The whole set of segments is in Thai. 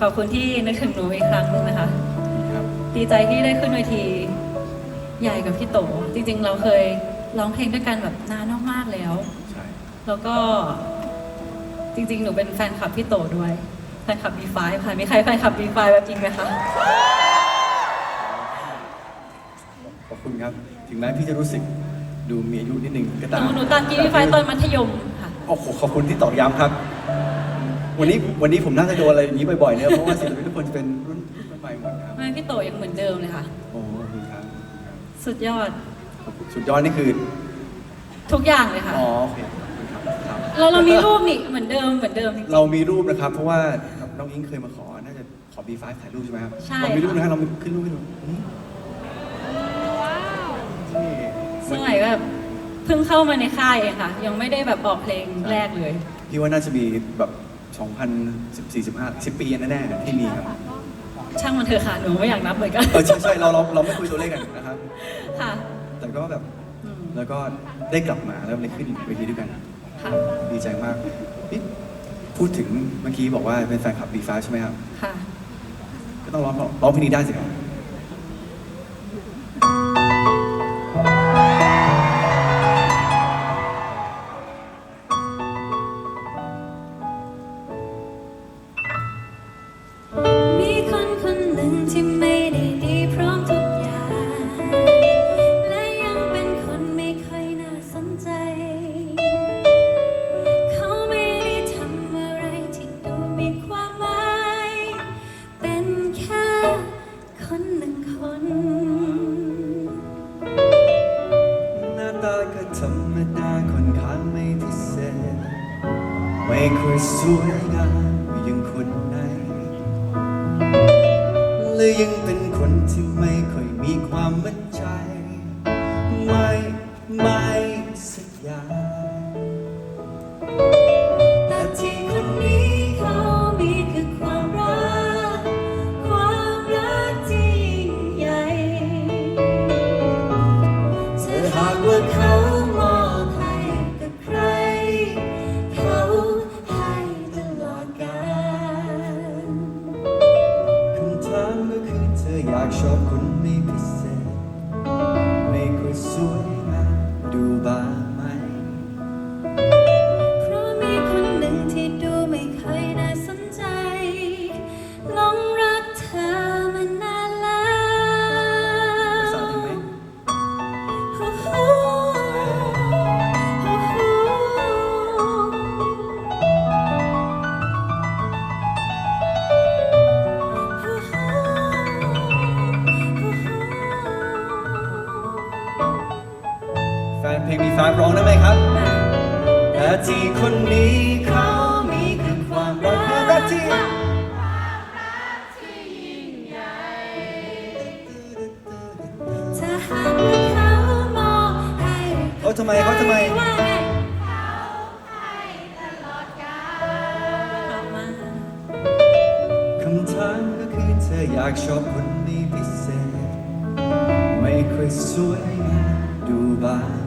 ขอบคุณที่นึกถึงหนูอีกครั้งหนึงนะคะครับดีใจที่ได้ขึ้นเวทีใหญ่กับพี่โต จริงๆ เราเคยร้องเพลงด้วยกันแบบนานมากๆแล้วใช่แล้วก็จริง ๆ หนูเป็นแฟนคลับพี่โตด้วย แฟนคลับ B5 ค่ะ มีใครแฟนคลับ B5 แบบจริงไหมคะ ขอบคุณครับ ถึงแม้พี่จะรู้สึกดูมีอายุนิดนึงก็หตามนูหนูตามกี B5 ตอนมัธยมค่ะ โอ้โห ขอบคุณที่ตอกย้ำครับ วันนี้วันนี้ผมน่าจะโดนอะไรอย่างนี้บ่อยๆเนี่ยเพราะว่าศิลปินทุกคนจะเป็นรุ่นรุ่นใหม่หมดครับไม่พี่โตยังเหมือนเดิมเลยค่ะ โอ้ขอบคุณครับสุดยอดขอบคุณสุดยอดนี่คือทุกอย่างเลยค่ะอ๋อโอเคขอบคุณครับครับ เราเรามีรูปนี่เหมือนเดิมเหมือนเดิมจริง เรามีรูปนะครับ เพราะว่าน้องอิงเคยมาขอน่าจะขอ B5 ถ่ายรูปใช่ไหมครับใช่เรามีรูปค่ะนะครับเราขึ้นรูปให้ดูนี่นี่ๆสมัยแบบเพิ่งเข้ามาในค่ายเองค่ะ ยังไม่ได้แบบออกเพลงแรกเลย พี่ว่าน่าจะมีแบบ 2014 15 10 ปีแน่ๆที่มีครับช่างมันเถอะค่ะหนูไม่อยากนับเหมือนกันเออใช่ใช่เราเราเราไม่คุยตัวเลขกันนะครับ ค่ะแต่ก็แบบอืมแล้วก็ได้กลับมาแล้วได้ขึ้นเวทีด้วยกัน ค่ะ ดีใจมากนี่พูดถึงเมื่อกี้บอกว่าเป็นแฟนคลับ B5 ใช่ไหมครับ ค่ะ ก็ต้องร้องร้องเพลงนี้ได้สิครับ คนหน้าตาก็ธรรมดาค่อนข้างไม่พิเศษไม่เคยสวยงามอยังคนไหนและยังเป็นคนที่ไม่ค่อยมีความมั่นใจ ไม่พิเศษ ไม่ค่อยสวยงามดูบ้างาร้องได้ไหมครับแต่ที่คนนี้เขามีคือความรักคือรักที่ถ้าหากว่าเขามองให้เขาทำไมเขาทำไมว่าไงเขามาคำถามก็คือเธออยากชอบคนไม่พิเศษ ไม่ค่อยสวยงามดูบ้าง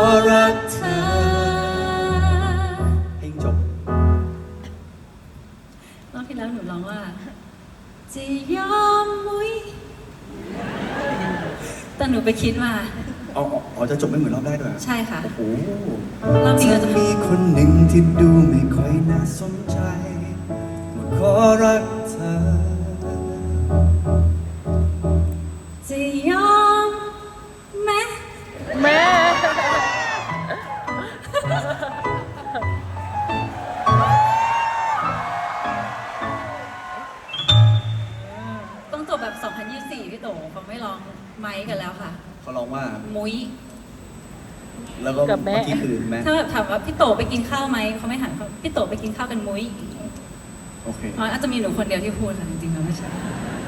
อรักเธอเพลงจบรอบที่แล้วหนูร้องว่า จะยอมมุ้ยแต่หนูไปคิดมาเอาเอาเอาจะจบไม่เหมือนรอบแรกด้วยเหรอใช่ค่ะ โอ้โหรอบนี้ถ้าเราจะมีคนหนึ่งที่ดูไม่ค่อยน่าสนใจมาขอรักเธอ โตเขาไม่ร้องไม้กันแล้วค่ะ เขาร้องว่า มุ้ยแล้วก็กับแม่ เมื่อกี้คือแม่ถ้าแบบถามว่าพี่โตไปกินข้าวไหมเขาไม่หันเขาพี่โตไปกินข้าวกันมุ้ยโอเค อ๋ออาจจะมีหนูคนเดียวที่พูดค่ะจริงๆแล้วไม่ใช่